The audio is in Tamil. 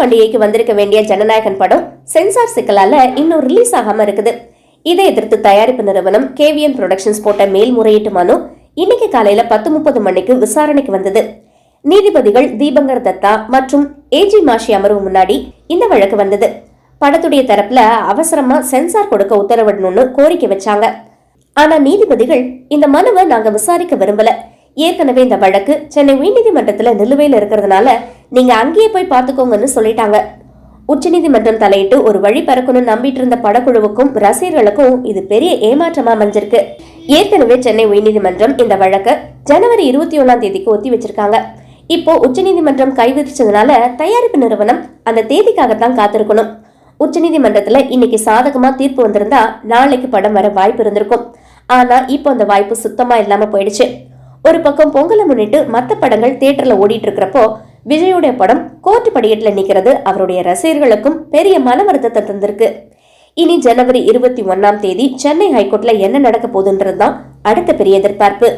பண்டிகைக்கு வந்திருக்க வேண்டிய ஜனநாயகன் படம் சென்சார் சிக்கலால இன்னும் ரிலீஸ் ஆகாம இருக்குது. இதை எதிர்த்து தயாரிப்பு நிறுவனம் கேவிஎம் புரொடக்ஷன்ஸ் போட்ட மேல்முறையீட்டு மனு இன்னைக்கு காலையில பத்து முப்பது மணிக்கு விசாரணைக்கு வந்தது. நீதிபதிகள் தீபங்கர் தத்தா மற்றும் ஏஜி மாஷி அமர்வு முன்னாடி இந்த வழக்கு வந்தது. படத்துடைய தரப்புல அவசரமா சென்சார் கொடுக்க உத்தரவிடணும்னு கோரிக்கை வச்சாங்க. ஆனா நீதிபதிகள் இந்த மனுவை நாங்க விசாரிக்க விரும்பல. ஏற்கனவே இந்த வழக்கு சென்னை உயர்நீதிமன்றத்தில் நிலுவையில் இருக்கிறதுனால நீங்க அங்கேயே போய் பார்த்துக்கோங்கன்னு சொல்லிட்டாங்க. உச்சநீதிமன்றம் தலையிட்டு ஒரு வழி பறக்கணும்னு நம்பிட்டு இருந்த படக்குழுவுக்கும் ரசிகர்களுக்கும் இது பெரிய ஏமாற்றமா அமைஞ்சிருக்கு. ஏற்கனவே சென்னை உயர்நீதிமன்றம் இந்த வழக்கை ஜனவரி இருபத்தி ஒன்றாம் தேதிக்கு ஒத்தி வச்சிருக்காங்க. இப்போ உச்சநீதிமன்றம் கைவிதிச்சதுனால தயாரிப்பு நிறுவனம் அந்த தேதிக்காகத்தான் காத்திருக்கணும். உச்சநீதிமன்றத்துல இன்னைக்கு சாதகமா தீர்ப்பு வந்திருந்தா நாளைக்கு படம் வர வாய்ப்பு இருந்திருக்கும். ஆனா இப்போ அந்த வாய்ப்பு சுத்தமா இல்லாம போயிடுச்சு. ஒரு பக்கம் பொங்கலை முன்னிட்டு மற்ற படங்கள் தியேட்டர்ல ஓடிட்டு இருக்கிறப்போ விஜயோடைய படம் கோர்ட் படிக்கட்டுல நிற்கிறது அவருடைய ரசிகர்களுக்கும் பெரிய மன வருத்தத்தை தந்திருக்கு. இனி ஜனவரி இருபத்தி ஒன்னாம் தேதி சென்னை ஹைகோர்ட்ல என்ன நடக்க போகுதுன்றது தான் அடுத்த பெரிய எதிர்பார்ப்பு.